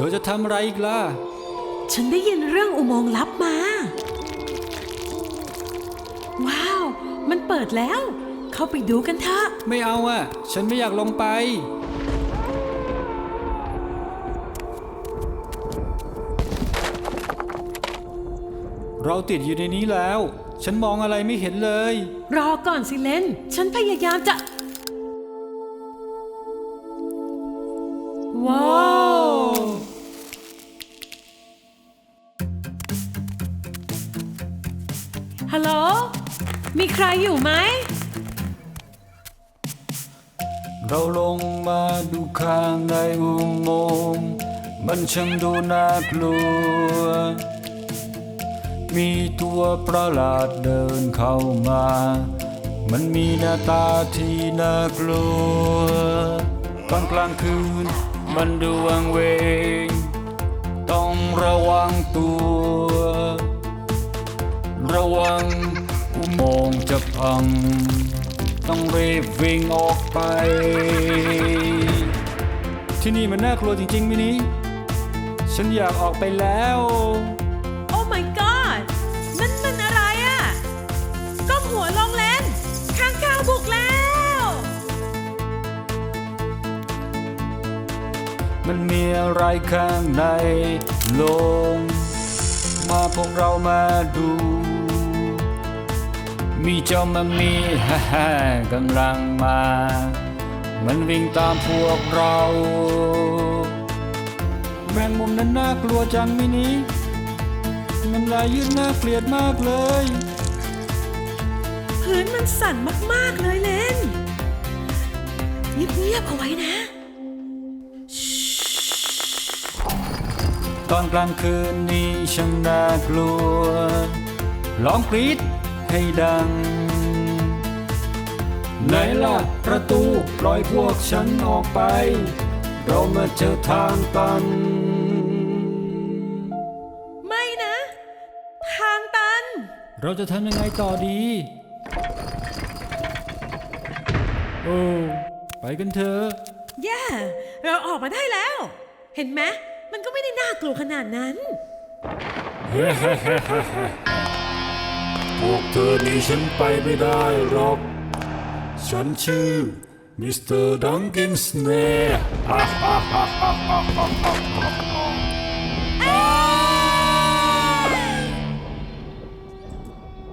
ธอจะทำอะไรอีกล่ะ ฉันได้ยินเรื่องอุโมงค์ลับมา ว้าว มันเปิดแล้ว เข้าไปดูกันเถอะ ไม่เอาอะ ฉันไม่อยากลงไป เราติดอยู่ในนี้แล้ว ฉันมองอะไรไม่เห็นเลย รอก่อนสิเลน ฉันพยายามจะ ว้าว ฮัลโหล มีใครอยู่ไหม เราลงมาดูข้างในอุโมงค์มันช่างดูน่ากลัว มีตัวประหลาดเดินเข้ามา มันมีหน้าตาที่น่ากลัวตอนกลางคืน มันดูวังเวง ต้องระวังตัว พัง ต้องรีบวิ่งออกไป ที่นี่มันน่ากลัวจริงๆมินิฉันอยากออกไปแล้ว โอ้ my god นั่นมันอะไรอะ่ะก้มหัวลงเลนข้างข้าวบุกแล้ว มันมีอะไรข้างในโลง มาพวกเรามาดู มีเจ้ามันมีฮ่าฮ่ากำลังมา มันวิ่งตามพวกเรา แมงมุมนั้นน่ากลัวจังมินิมันลายยืดน่าเกลียดมากเลย พื้นมันสั่นมากๆเลยเลนเงียบๆเอาไว้นะ ตอนกลางคืนนี้ช่างน่ากลัว ร้องกรีด ให้ดัง ไหนล่ะประตูปล่อยพวกฉันออกไป เรามาเจอทางตัน ไม่นะ ทางตัน เราจะทำยังไงต่อดี โอ้ ไปกันเถอะแย่ เราออกมาได้แล้ว เห็นไหมมันก็ไม่ได้น่ากลัวขนาดนั้น พวกเธอนี้ฉันไปไม่ได้หรอก ฉันชื่อมิสเตอร์ดังกินสเน่